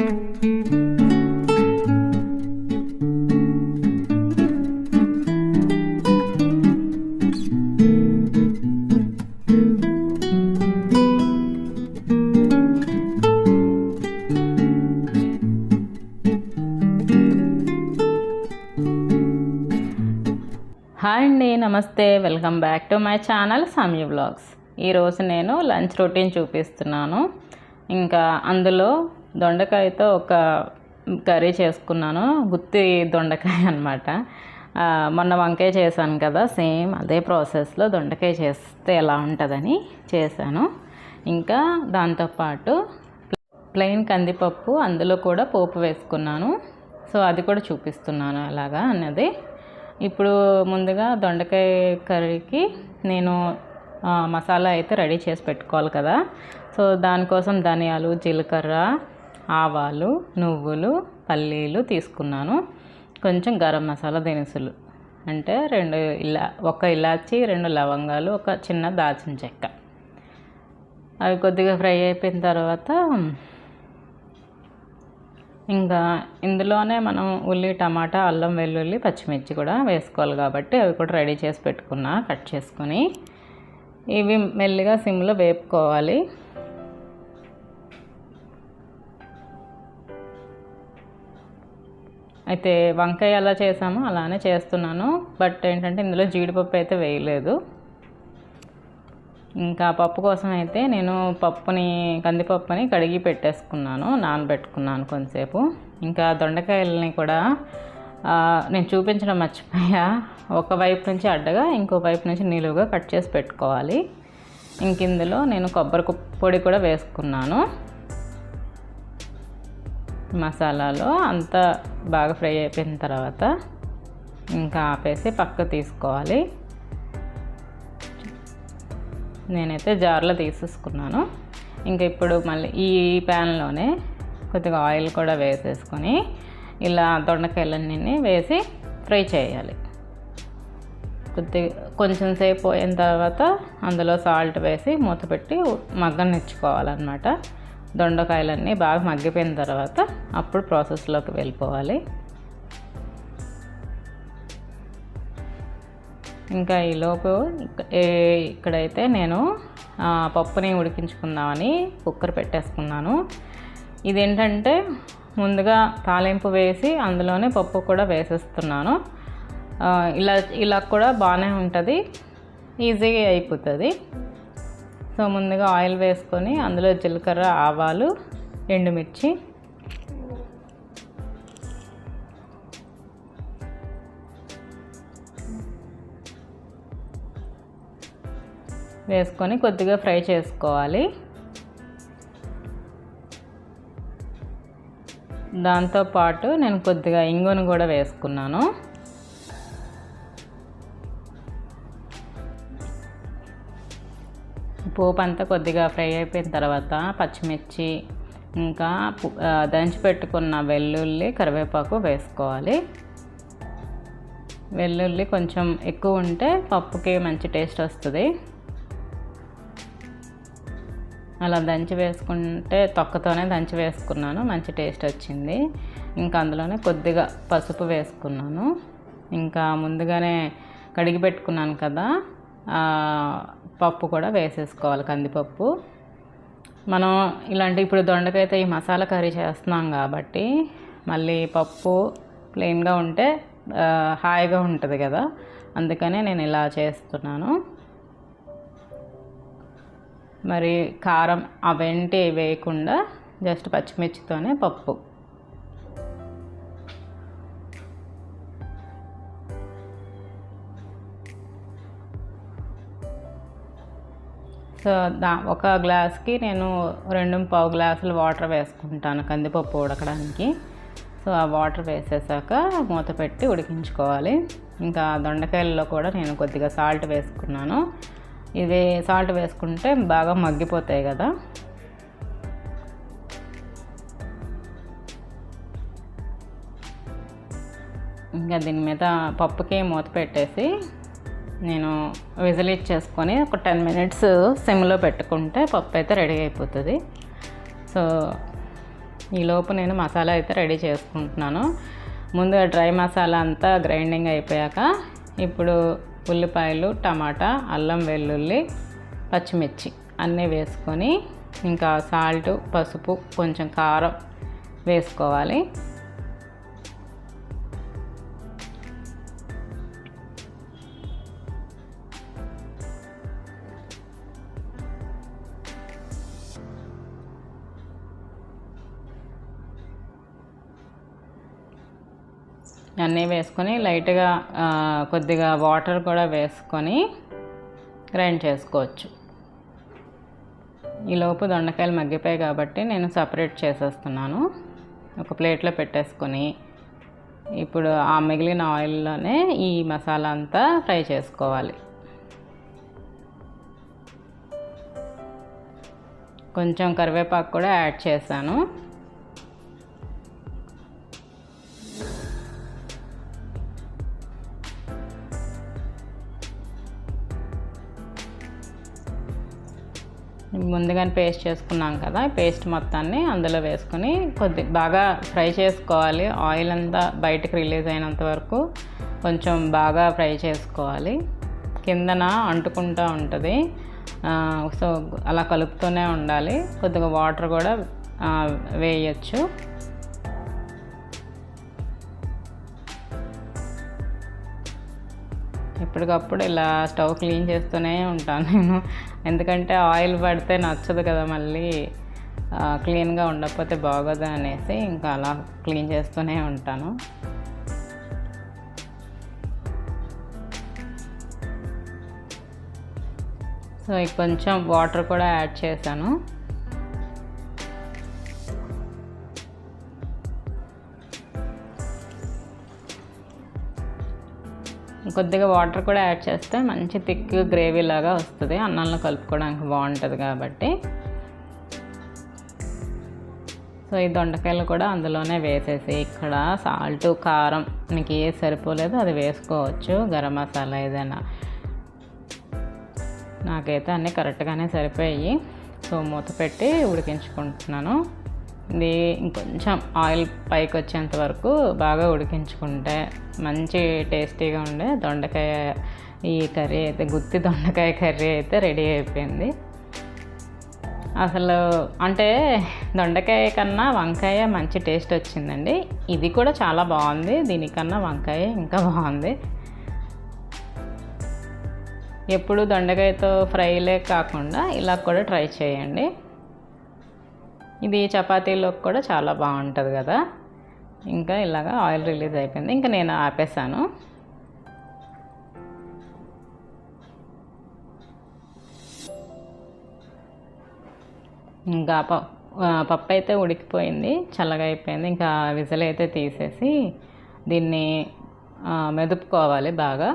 Hi అండి నమస్తే. Welcome back to my channel Sami vlogs. ఈరోజు నేను లంచ్ రొటీన్ చూపిస్తున్నాను. ఇంకా అందులో దొండకాయతో ఒక కర్రీ చేసుకున్నాను. గుత్తి దొండకాయ అనమాట మొన్న వంకాయ చేశాను కదా సేమ్ అదే ప్రాసెస్లో దొండకాయ చేస్తే ఎలా ఉంటుందని చేశాను. ఇంకా దాంతోపాటు ప్లెయిన్ కందిపప్పు అందులో కూడా పోపు వేసుకున్నాను. సో అది కూడా చూపిస్తున్నాను ఎలాగా అన్నది. ఇప్పుడు ముందుగా దొండకాయ కర్రీకి నేను మసాలా అయితే రెడీ చేసి పెట్టుకోవాలి కదా. సో దానికోసం ధనియాలు జీలకర్ర ఆవాలు నువ్వులు పల్లీలు తీసుకున్నాను. కొంచెం గరం మసాలా దినుసులు. అంటే రెండు ఇలా ఒక ఇలాచి రెండు లవంగాలు ఒక చిన్న దాల్చిన చెక్క. అవి కొద్దిగా ఫ్రై అయిపోయిన తర్వాత ఇంకా ఇందులోనే మనం ఉల్లి టమాటా అల్లం వెల్లుల్లి పచ్చిమిర్చి కూడా వేసుకోవాలి కాబట్టి అవి కూడా రెడీ చేసి పెట్టుకున్నా కట్ చేసుకొని. ఇవి మెల్లిగా సిమ్లో వేపుకోవాలి. అయితే వంకాయ ఎలా చేసామో అలానే చేస్తున్నాను. బట్ ఏంటంటే ఇందులో జీడిపప్పు అయితే వేయలేదు. ఇంకా పప్పు కోసం అయితే నేను పప్పుని కందిపప్పుని కడిగి పెట్టేసుకున్నాను నానబెట్టుకున్నాను కొంతసేపు. ఇంకా దొండకాయలని కూడా నేను చూపించడం మర్చిపోయా. ఒక వైపు నుంచి అడ్డగా ఇంకో వైపు నుంచి నిలువుగా కట్ చేసి పెట్టుకోవాలి. ఇంక ఇందులో నేను కొబ్బరి పొడి కూడా వేసుకున్నాను. మసాలాలో అంతా బాగా ఫ్రై అయిపోయిన తర్వాత ఇంకా ఆపేసి పక్క తీసుకోవాలి. నేనైతే జార్లో తీసేసుకున్నాను. ఇంకా ఇప్పుడు మళ్ళీ ఈ ప్యాన్లోనే కొద్దిగా ఆయిల్ కూడా వేసేసుకొని ఇలా దొండకాయలన్నీ వేసి ఫ్రై చేయాలి. కొద్ది కొంచెం సేపు పోయిన తర్వాత అందులో సాల్ట్ వేసి మూత పెట్టి మగ్గనిచ్చుకోవాలన్నమాట. దొండకాయలన్నీ బాగా మగ్గిపోయిన తర్వాత అప్పుడు ప్రాసెస్లోకి వెళ్ళిపోవాలి. ఇంకా ఈలోపు ఇక్కడైతే నేను పప్పుని ఉడికించుకుందామని కుక్కర్ పెట్టేసుకున్నాను. ఇదేంటంటే ముందుగా తాలింపు వేసి అందులోనే పప్పు కూడా వేసేస్తున్నాను. ఇలా ఇలా కూడా బాగానే ఉంటుంది. ఈజీగా అయిపోతుంది. సో ముందుగా ఆయిల్ వేసుకొని అందులో జీలకర్ర ఆవాలు ఎండుమిర్చి. వేసుకొని కొద్దిగా ఫ్రై చేసుకోవాలి. దాంతోపాటు నేను కొద్దిగా ఇంగును కూడా వేసుకున్నాను. పోపు అంతా కొద్దిగా ఫ్రై అయిపోయిన తర్వాత పచ్చిమిర్చి ఇంకా దంచి పెట్టుకున్న వెల్లుల్లి కరివేపాకు వేసుకోవాలి. వెల్లుల్లి కొంచెం ఎక్కువ ఉంటే పప్పుకి మంచి టేస్ట్ వస్తుంది. అలా దంచి వేసుకుంటే తొక్కతోనే దంచి వేసుకున్నాను మంచి టేస్ట్ వచ్చింది. ఇంకా అందులోనే కొద్దిగా పసుపు వేసుకున్నాను. ఇంకా ముందుగానే కడిగి పెట్టుకున్నాను కదా పప్పు కూడా వేసేసుకోవాలి కందిపప్పు. మనం ఇలాంటి ఇప్పుడు దొండకైతే ఈ మసాలా కర్రీ చేస్తున్నాం కాబట్టి మళ్ళీ పప్పు ప్లెయిన్గా ఉంటే హాయిగా ఉంటుంది కదా. అందుకనే నేను ఇలా చేస్తున్నాను. మరి కారం అవేంటి వేయకుండా జస్ట్ పచ్చిమిర్చితోనే పప్పు. సో దా ఒక గ్లాస్కి నేను రెండు పావు గ్లాసులు వాటర్ వేసుకుంటాను కందిపప్పు ఉడకడానికి. సో ఆ వాటర్ వేసేసాక మూత పెట్టి ఉడికించుకోవాలి. ఇంకా దొండకాయల్లో కూడా నేను కొద్దిగా సాల్ట్ వేసుకున్నాను. ఇది సాల్ట్ వేసుకుంటే బాగా మగ్గిపోతాయి కదా. ఇంకా దీని మీద పప్పుకి మూత పెట్టేసి నేను విజిలేట్ చేసుకొని ఒక టెన్ మినిట్స్ సిమ్లో పెట్టుకుంటే పప్పు అయితే రెడీ అయిపోతుంది. సో ఈలోపు నేను మసాలా అయితే రెడీ చేసుకుంటున్నాను. ముందుగా డ్రై మసాలా అంతా గ్రైండింగ్ అయిపోయాక ఇప్పుడు ఉల్లిపాయలు టమాటా అల్లం వెల్లుల్లి పచ్చిమిర్చి అన్నీ వేసుకొని ఇంకా సాల్ట్ పసుపు కొంచెం కారం వేసుకోవాలి. అన్నీ వేసుకొని లైట్గా కొద్దిగా వాటర్ కూడా వేసుకొని గ్రైండ్ చేసుకోవచ్చు. ఈలోపు దొండకాయలు మగ్గిపోయాయి కాబట్టి నేను సపరేట్ చేసేస్తున్నాను. ఒక ప్లేట్లో పెట్టేసుకొని ఇప్పుడు ఆ మిగిలిన ఆయిల్లోనే ఈ మసాలా అంతా ఫ్రై చేసుకోవాలి. కొంచెం కరివేపాకు కూడా యాడ్ చేశాను. ముందుగానే పేస్ట్ చేసుకున్నాం కదా పేస్ట్ మొత్తాన్ని అందులో వేసుకొని కొద్ది బాగా ఫ్రై చేసుకోవాలి. ఆయిల్ అంతా బయటకు రిలీజ్ అయినంత వరకు కొంచెం బాగా ఫ్రై చేసుకోవాలి. కిందన అంటుకుంటూ ఉంటుంది. సో అలా కలుపుతూనే ఉండాలి. కొద్దిగా వాటర్ కూడా వేయచ్చు. ఎప్పటికప్పుడు ఇలా స్టవ్ క్లీన్ చేస్తూనే ఉంటాను నేను. ఎందుకంటే ఆయిల్ పడితే నచ్చదు కదా మళ్ళీ క్లీన్గా ఉండకపోతే బాగోదు అనేసి ఇంకా అలా క్లీన్ చేస్తూనే ఉంటాను. సో ఇక కొంచెం వాటర్ కూడా యాడ్ చేశాను. కొద్దిగా వాటర్ కూడా యాడ్ చేస్తే మంచి థిక్ గ్రేవీ లాగా వస్తుంది. అన్నంలో కలుపుకోవడానికి బాగుంటుంది కాబట్టి. సో ఈ దొండకాయలు కూడా అందులోనే వేసేసి ఇక్కడ సాల్ట్ కారం మీకు ఏ సరిపోలేదు అది వేసుకోవచ్చు. గరం మసాలా ఏదైనా. నాకైతే అన్నీ కరెక్ట్గానే సరిపోయాయి. సో మూత పెట్టి ఉడికించుకుంటున్నాను. ఇది ఇంకొంచెం ఆయిల్ పైకి వచ్చేంత వరకు బాగా ఉడికించుకుంటే మంచి టేస్టీగా ఉండే దొండకాయ ఈ కర్రీ అయితే గుత్తి దొండకాయ కర్రీ అయితే రెడీ అయిపోయింది. అసలు అంటే దొండకాయ కన్నా వంకాయ మంచి టేస్ట్ వచ్చిందండి. ఇది కూడా చాలా బాగుంది. దీనికన్నా వంకాయ ఇంకా బాగుంది. ఎప్పుడు దొండకాయతో ఫ్రైలే కాకుండా ఇలా కూడా ట్రై చేయండి. ఇది చపాతీలోకి కూడా చాలా బాగుంటుంది కదా. ఇంకా ఇలాగా ఆయిల్ రిలీజ్ అయిపోయింది. ఇంకా నేను ఆపేసాను. ఇంకా ప పప్పు అయితే ఉడికిపోయింది చల్లగా అయిపోయింది. ఇంకా విజిల్ అయితే తీసేసి దీన్ని మెదుపుకోవాలి బాగా.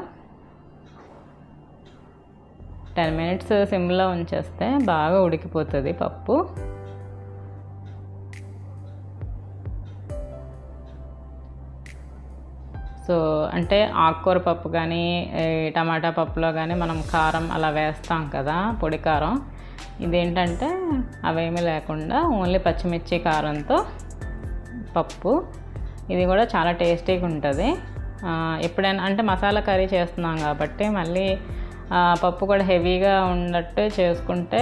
టెన్ మినిట్స్ సిమ్లో ఉంచేస్తే బాగా ఉడికిపోతుంది పప్పు. సో అంటే ఆకుకూర పప్పు కానీ టమాటా పప్పులో కానీ మనం కారం అలా వేస్తాం కదా పొడి కారం. ఇదేంటంటే అవేమీ లేకుండా ఓన్లీ పచ్చిమిర్చి కారంతో పప్పు. ఇది కూడా చాలా టేస్టీగా ఉంటుంది. ఎప్పుడైనా అంటే మసాలా కర్రీ చేస్తున్నాం కాబట్టి మళ్ళీ పప్పు కూడా హెవీగా ఉన్నట్టు చేసుకుంటే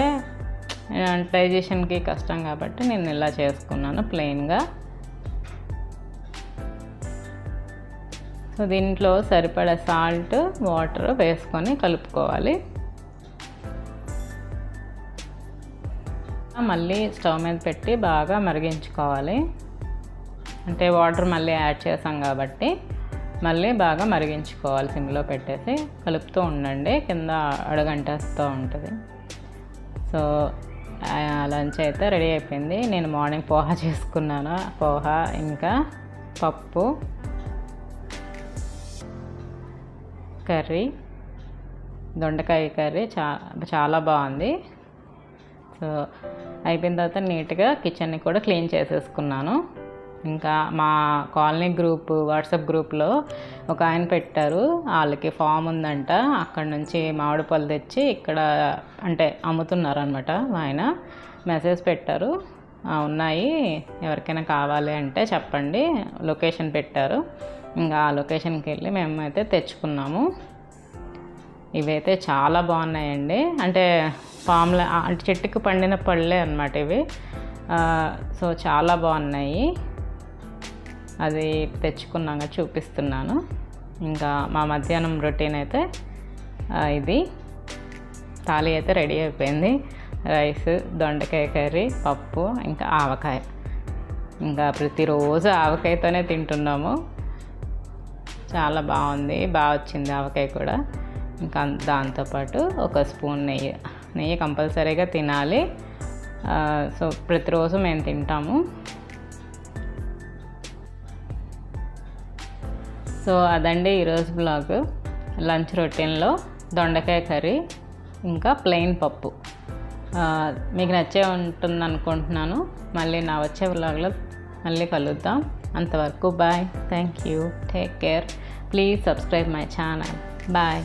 డైజెషన్కి కష్టం కాబట్టి నేను ఇలా చేసుకున్నాను ప్లెయిన్గా. సో దీంట్లో సరిపడా సాల్ట్ వాటర్ వేసుకొని కలుపుకోవాలి. మళ్ళీ స్టవ్ మీద పెట్టి బాగా మరిగించుకోవాలి. అంటే వాటర్ మళ్ళీ యాడ్ చేసాం కాబట్టి మళ్ళీ బాగా మరిగించుకోవాలి. సిమ్లో పెట్టేసి కలుపుతూ ఉండండి. కింద అడుగంటేస్తూ ఉంటుంది. సో లంచ్ అయితే రెడీ అయిపోయింది. నేను మార్నింగ్ పోహా చేసుకున్నాను? పోహా ఇంకా పప్పు. కర్రీ దొండకాయ కర్రీ చా చాలా బాగుంది. సో అయిపోయిన తర్వాత నీట్గా కిచెన్ని కూడా క్లీన్ చేసేసుకున్నాను. ఇంకా మా కాలనీ గ్రూప్ వాట్సాప్ గ్రూప్లో ఒక ఆయన పెట్టారు. వాళ్ళకి ఫామ్ ఉందంట. అక్కడ నుంచి మామిడి పళ్ళు తెచ్చి ఇక్కడ అంటే అమ్ముతున్నారనమాట ఆయన. మెసేజ్ పెట్టారు. ఉన్నాయి. ఎవరికైనా కావాలి అంటే చెప్పండి. లొకేషన్ పెట్టారు. ఇంకా ఆ లొకేషన్కి వెళ్ళి మేము అయితే తెచ్చుకున్నాము. ఇవైతే చాలా బాగున్నాయండి. అంటే పాముల అంటే చెట్టుకు పండిన పళ్ళే అనమాట ఇవి. సో చాలా బాగున్నాయి. అది తెచ్చుకున్నాక చూపిస్తున్నాను. ఇంకా మా మధ్యాహ్నం రొటీన్ అయితే ఇది. థాలీ అయితే రెడీ అయిపోయింది. రైస్ దొండకాయ కర్రీ పప్పు ఇంకా ఆవకాయ. ఇంకా ప్రతిరోజు ఆవకాయతోనే తింటున్నాము. చాలా బాగుంది. బాగా వచ్చింది ఆవకాయ కూడా. ఇంకా దాంతోపాటు ఒక స్పూన్ నెయ్యి. నెయ్యి కంపల్సరీగా తినాలి. సో ప్రతిరోజు మేము తింటాము. సో అదండి ఈరోజు బ్లాగ్ లంచ్ రొటీన్లో దొండకాయ కర్రీ ఇంకా ప్లెయిన్ పప్పు. మీకు నచ్చే ఉంటుంది అనుకుంటున్నాను మళ్ళీ నా వచ్చే బ్లాగ్లో మళ్ళీ కలుద్దాం. అంతవరకు bye. Thank you. Take care. Please subscribe my channel bye